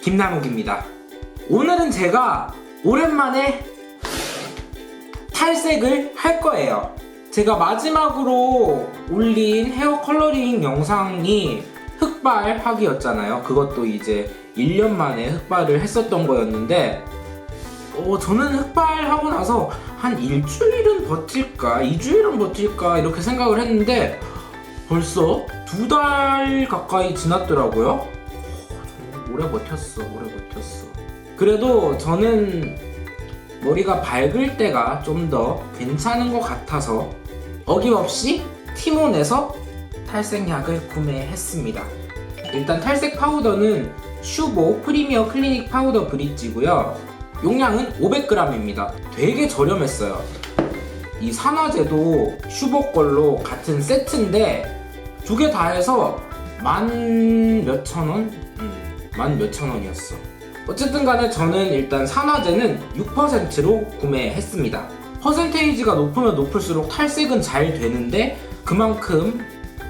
김남욱입니다. 오늘은 제가 오랜만에 탈색을 할 거예요. 제가 마지막으로 올린 헤어 컬러링 영상이 흑발하기였잖아요. 그것도 이제 1년 만에 흑발을 했었던 거였는데, 어, 저는 흑발하고 나서 한 일주일은 버틸까, 2주일은 버틸까, 이렇게 생각을 했는데, 벌써 두 달 가까이 지났더라고요. 오래 버텼어, 오래 버텼어. 그래도 저는 머리가 밝을 때가 좀 더 괜찮은 것 같아서 어김없이 티몬에서 탈색약을 구매했습니다. 일단 탈색 파우더는 슈보 프리미어 클리닉 파우더 브릿지고요. 용량은 500g입니다. 되게 저렴했어요. 이 산화제도 슈보 걸로 같은 세트인데 두 개 다 해서 만 몇천 원? 음, 만 몇천 원이었어. 어쨌든 간에 저는 일단 산화제는 6%로 구매했습니다. 퍼센테이지가 높으면 높을수록 탈색은 잘 되는데 그만큼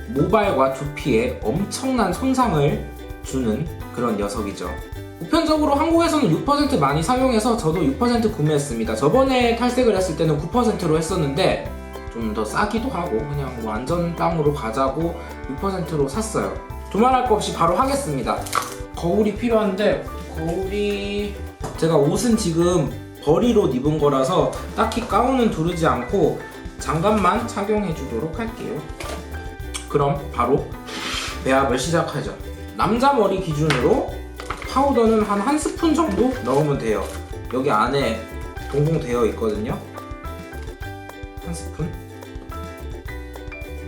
모발과 두피에 엄청난 손상을 주는 그런 녀석이죠. 보편적으로 한국에서는 6% 많이 사용해서 저도 6% 구매했습니다. 저번에 탈색을 했을 때는 9%로 했었는데 좀 더 싸기도 하고 그냥 뭐 완전 빵으로 가자고 6%로 샀어요. 두말할 거 없이 바로 하겠습니다. 거울이 필요한데 거울이 제가 옷은 지금 버리옷 입은 거라서 딱히 가운은 두르지 않고 장갑만 착용해 주도록 할게요. 그럼 바로 배합을 시작하죠. 남자 머리 기준으로 파우더는 한 한 스푼 정도 넣으면 돼요. 여기 안에 동봉 되어 있거든요. 한 스푼.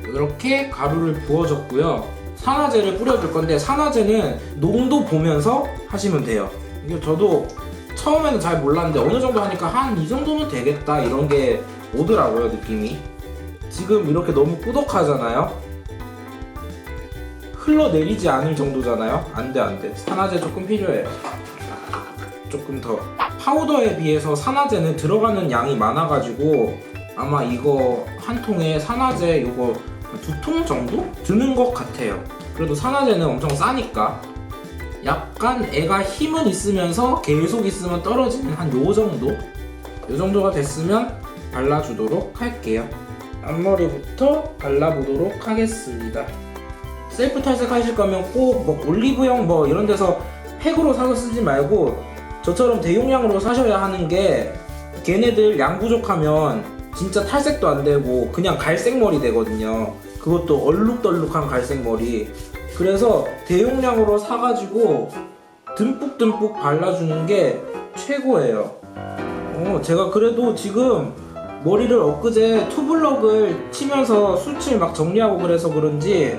이렇게 가루를 부어줬고요. 산화제를 뿌려줄 건데 산화제는 농도 보면서 하시면 돼요. 이게 저도 처음에는 잘 몰랐는데 어느 정도 하니까 한 이 정도면 되겠다 이런 게 오더라고요 느낌이. 지금 이렇게 너무 꾸덕하잖아요. 흘러내리지 않을 정도잖아요. 안 돼 안 돼. 산화제 조금 필요해요. 조금 더. 파우더에 비해서 산화제는 들어가는 양이 많아가지고 아마 이거 한 통에 산화제 이거 두 통 정도 드는 것 같아요. 그래도 산화제는 엄청 싸니까 약간 애가 힘은 있으면서 계속 있으면 떨어지는 한 요 정도? 요 정도가 됐으면 발라주도록 할게요. 앞머리부터 발라보도록 하겠습니다. 셀프 탈색하실 거면 꼭 뭐 올리브영 뭐 이런 데서 팩으로 사서 쓰지 말고 저처럼 대용량으로 사셔야 하는 게 걔네들 양 부족하면 진짜 탈색도 안 되고 그냥 갈색 머리 되거든요. 그것도 얼룩덜룩한 갈색 머리. 그래서 대용량으로 사가지고 듬뿍듬뿍 발라주는 게 최고예요. 어, 제가 그래도 지금 머리를 엊그제 투블럭을 치면서 수칠 막 정리하고 그래서 그런지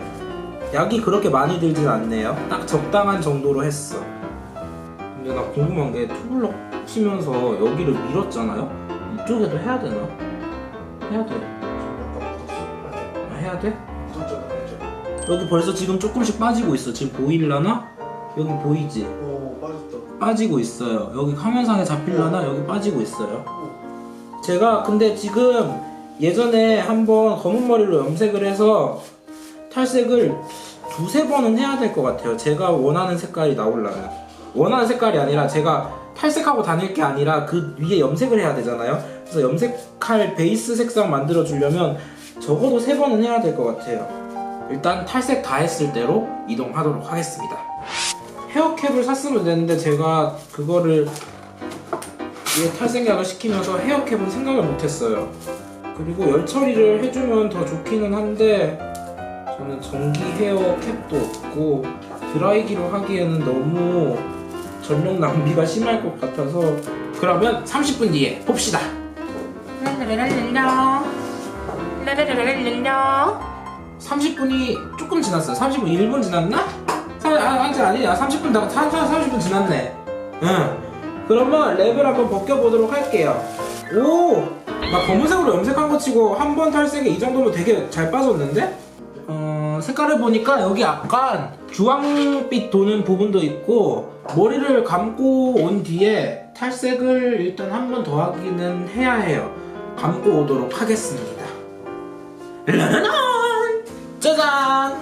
약이 그렇게 많이 들진 않네요. 딱 적당한 정도로 했어. 근데 나 궁금한 게 투블럭 치면서 여기를 밀었잖아요? 이쪽에도 해야 되나? 해야 돼. 아, 해야 돼? 여기 벌써 지금 조금씩 빠지고 있어. 지금 보일라나? 여기 보이지? 오 빠졌다. 빠지고 있어요. 여기 화면상에 잡힐라나? 여기 빠지고 있어요. 제가 근데 지금 예전에 한번 검은 머리로 염색을 해서 탈색을 두세 번은 해야 될 것 같아요. 제가 원하는 색깔이 나오려면. 원하는 색깔이 아니라 제가 탈색하고 다닐 게 아니라 그 위에 염색을 해야 되잖아요. 그래서 염색할 베이스 색상 만들어 주려면 적어도 세 번은 해야 될 것 같아요. 일단 탈색 다 했을 대로 이동하도록 하겠습니다. 헤어캡을 샀으면 되는데 제가 그거를 얘 탈색약을 시키면서 헤어캡은 생각을 못했어요. 그리고 열 처리를 해주면 더 좋기는 한데 저는 전기 헤어캡도 없고 드라이기로 하기에는 너무 전력 낭비가 심할 것 같아서 그러면 30분 뒤에 봅시다. 랄랄랄랄라. 랄랄랄랄라. 30분이 조금 지났어요. 30분 1분 지났나? 사, 아, 아직 아니야. 30분 다 30분 지났네. 응. 그러면 랩을 한번 벗겨 보도록 할게요. 오! 나 검은색으로 염색한 거 치고 한 번 탈색에 이 정도면 되게 잘 빠졌는데? 어, 색깔을 보니까 여기 약간 주황빛 도는 부분도 있고 머리를 감고 온 뒤에 탈색을 일단 한 번 더 하기는 해야 해요. 감고 오도록 하겠습니다. 라라란! 짜잔!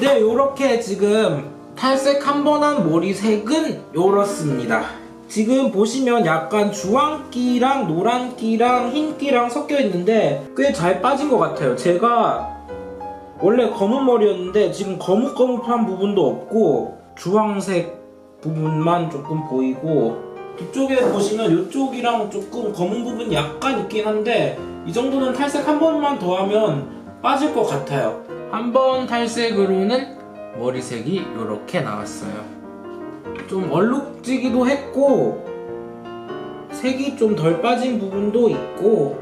네, 요렇게 지금 탈색 한 번 한 머리색은 요렇습니다. 지금 보시면 약간 주황기랑 노란기랑 흰기랑 섞여 있는데 꽤 잘 빠진 것 같아요. 제가 원래 검은 머리였는데 지금 거뭇거뭇한 부분도 없고 주황색 부분만 조금 보이고 뒤쪽에 보시면 이쪽이랑 조금 검은 부분이 약간 있긴 한데 이 정도는 탈색 한 번만 더 하면 빠질 것 같아요. 한 번 탈색으로는 머리색이 이렇게 나왔어요. 좀 얼룩지기도 했고 색이 좀 덜 빠진 부분도 있고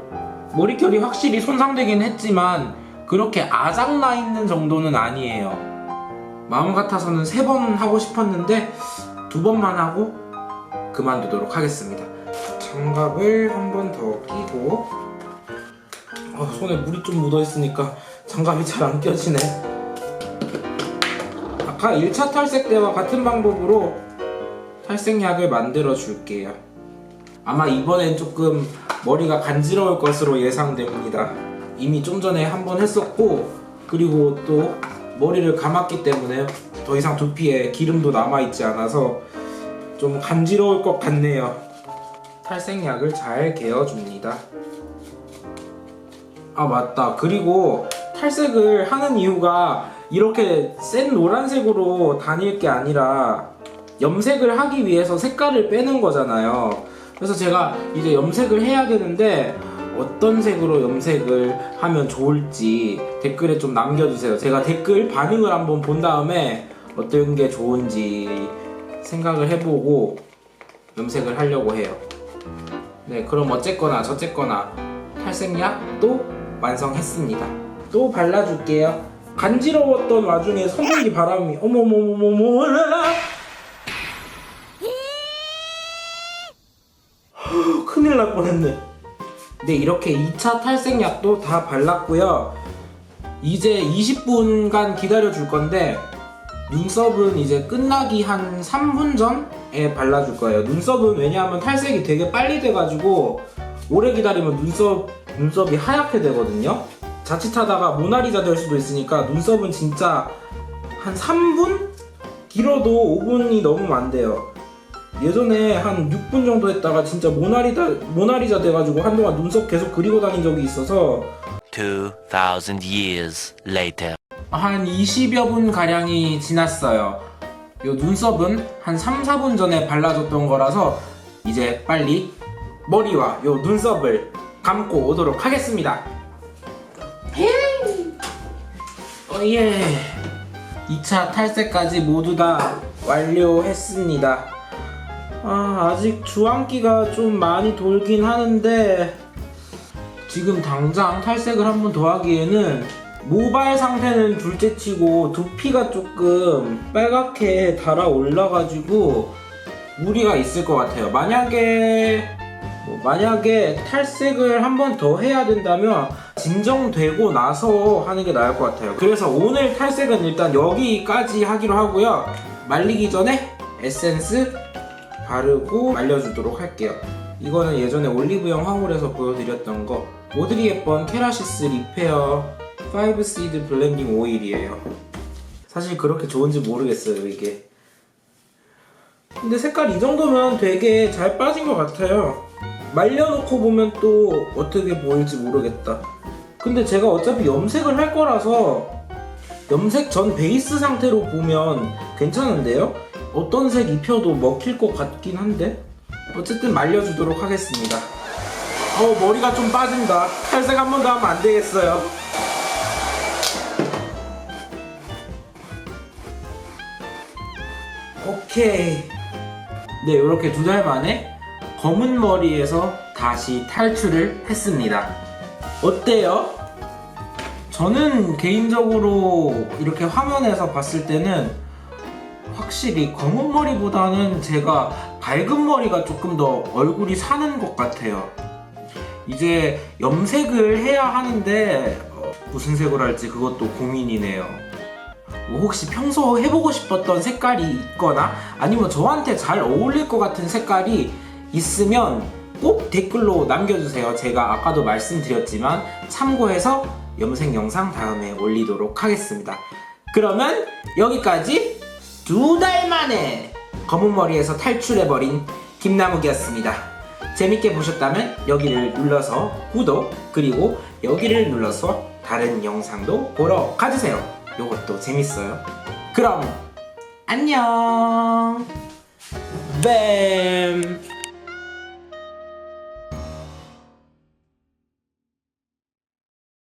머릿결이 확실히 손상되긴 했지만 그렇게 아작나 있는 정도는 아니에요. 마음 같아서는 세 번 하고 싶었는데 두 번만 하고 그만두도록 하겠습니다. 장갑을 한 번 더 끼고 어, 손에 물이 좀 묻어 있으니까 장갑이 잘 안 껴지네. 아까 1차 탈색 때와 같은 방법으로 탈색약을 만들어 줄게요. 아마 이번엔 조금 머리가 간지러울 것으로 예상됩니다. 이미 좀 전에 한 번 했었고, 그리고 또 머리를 감았기 때문에 더 이상 두피에 기름도 남아있지 않아서 좀 간지러울 것 같네요. 탈색약을 잘 개어줍니다. 아, 맞다. 그리고 탈색을 하는 이유가 이렇게 센 노란색으로 다닐 게 아니라 염색을 하기 위해서 색깔을 빼는 거잖아요. 그래서 제가 이제 염색을 해야 되는데 어떤 색으로 염색을 하면 좋을지 댓글에 좀 남겨주세요. 제가 댓글 반응을 한번 본 다음에 어떤 게 좋은지 생각을 해보고 염색을 하려고 해요. 네, 그럼 어쨌거나 저쨌거나 탈색약도 완성했습니다. 또 발라줄게요. 간지러웠던 와중에 선풍기 바람이 어머머머머머 큰일 날 뻔했네. 네, 이렇게 2차 탈색약도 다 발랐고요. 이제 20분간 기다려 줄 건데 눈썹은 이제 끝나기 한 3분 전에 발라줄 거예요. 눈썹은 왜냐하면 탈색이 되게 빨리 돼가지고 오래 기다리면 눈썹 눈썹이 하얗게 되거든요. 자칫하다가 모나리자 될 수도 있으니까 눈썹은 진짜 한 3분? 길어도 5분이 넘으면 안 돼요. 예전에 한 6분 정도 했다가 진짜 모나리자 모나리자 돼가지고 한동안 눈썹 계속 그리고 다닌 적이 있어서 2,000 years later. 한 20여 분 가량이 지났어요. 요 눈썹은 한 3, 4분 전에 발라줬던 거라서 이제 빨리 머리와 요 눈썹을 감고 오도록 하겠습니다. 어 예. 2차 탈색까지 모두 다 완료했습니다. 아, 아직 주황기가 좀 많이 돌긴 하는데 지금 당장 탈색을 한번 더 하기에는 모발 상태는 둘째치고 두피가 조금 빨갛게 달아 올라가지고 무리가 있을 것 같아요. 만약에 뭐 만약에 탈색을 한 번 더 해야 된다면 진정되고 나서 하는 게 나을 것 같아요. 그래서 오늘 탈색은 일단 여기까지 하기로 하고요. 말리기 전에 에센스 바르고 말려주도록 할게요. 이거는 예전에 올리브영 화물에서 보여드렸던 거 모드리 햇번 케라시스 리페어 5시드 블렌딩 오일이에요. 사실 그렇게 좋은지 모르겠어요 이게. 근데 색깔 이 정도면 되게 잘 빠진 것 같아요. 말려놓고 보면 또 어떻게 보일지 모르겠다. 근데 제가 어차피 염색을 할 거라서 염색 전 베이스 상태로 보면 괜찮은데요? 어떤 색 입혀도 먹힐 것 같긴 한데 어쨌든 말려주도록 하겠습니다. 어 머리가 좀 빠진다. 탈색 한 번 더 하면 안 되겠어요. 오케이. 네 이렇게 두 달 만에 검은 머리에서 다시 탈출을 했습니다. 어때요? 저는 개인적으로 이렇게 화면에서 봤을 때는 확실히 검은 머리보다는 제가 밝은 머리가 조금 더 얼굴이 사는 것 같아요. 이제 염색을 해야 하는데 어, 무슨 색으로 할지 그것도 고민이네요. 뭐 혹시 평소 해보고 싶었던 색깔이 있거나 아니면 저한테 잘 어울릴 것 같은 색깔이 있으면 꼭 댓글로 남겨주세요. 제가 아까도 말씀드렸지만 참고해서 염색 영상 다음에 올리도록 하겠습니다. 그러면 여기까지 두 달 만에 검은 머리에서 탈출해버린 김나묵이었습니다. 재밌게 보셨다면 여기를 눌러서 구독 그리고 여기를 눌러서 다른 영상도 보러 가주세요. 요것도 재밌어요. 그럼 안녕. 뱀.